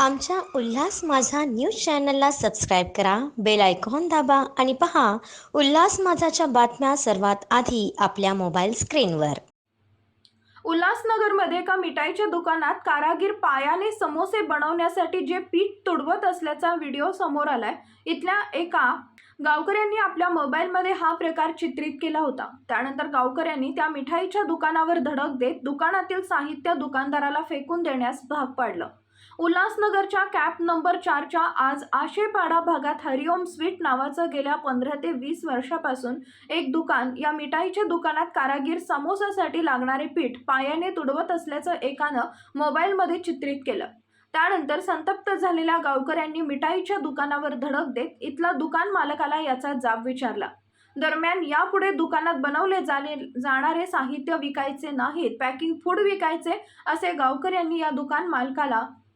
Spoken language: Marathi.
आमच्या उल्हास माझा न्यूज चॅनलला सबस्क्राईब करा बेल आयकॉन दाबा आणि पहा उल्हास माझाच्या बातम्या सर्वात आधी आपल्या मोबाईल स्क्रीनवर. उल्हासनगरमध्ये एका मिठाईच्या दुकानात कारागीर पायाने समोसे बनवण्यासाठी जे पीठ तुडवत असल्याचा व्हिडिओ समोर आलाय. इथल्या एका गावकऱ्यांनी आपल्या मोबाईलमध्ये हा प्रकार चित्रित केला होता. त्यानंतर गावकऱ्यांनी त्या मिठाईच्या दुकानावर धडक देत दुकानातील साहित्य दुकानदाराला फेकून देण्यास भाग पाडलं. उल्हासनगरच्या कॅप नंबर चारच्या आज आशेपाडा भागात हरिओम स्वीट नावाचं गेल्या पंधरा ते वीस वर्षापासून एक दुकान या मिठाईच्या दुकानात कारागीर समोसासाठी लागणारे पीठ पायाने तुडवत असल्याचं एकानं मोबाईलमध्ये चित्रित केलं. त्यानंतर संतप्त झालेल्या गावकऱ्यांनी मिठाईच्या दुकानावर धडक देत इथला दुकान मालकाला याचा जाब विचारला. दरम्यान यापुढे दुकानात बनवले जाणे जाणारे साहित्य विकायचे नाहीत पॅकिंग फूड विकायचे असे गावकऱ्यांनी या दुकान मालकाला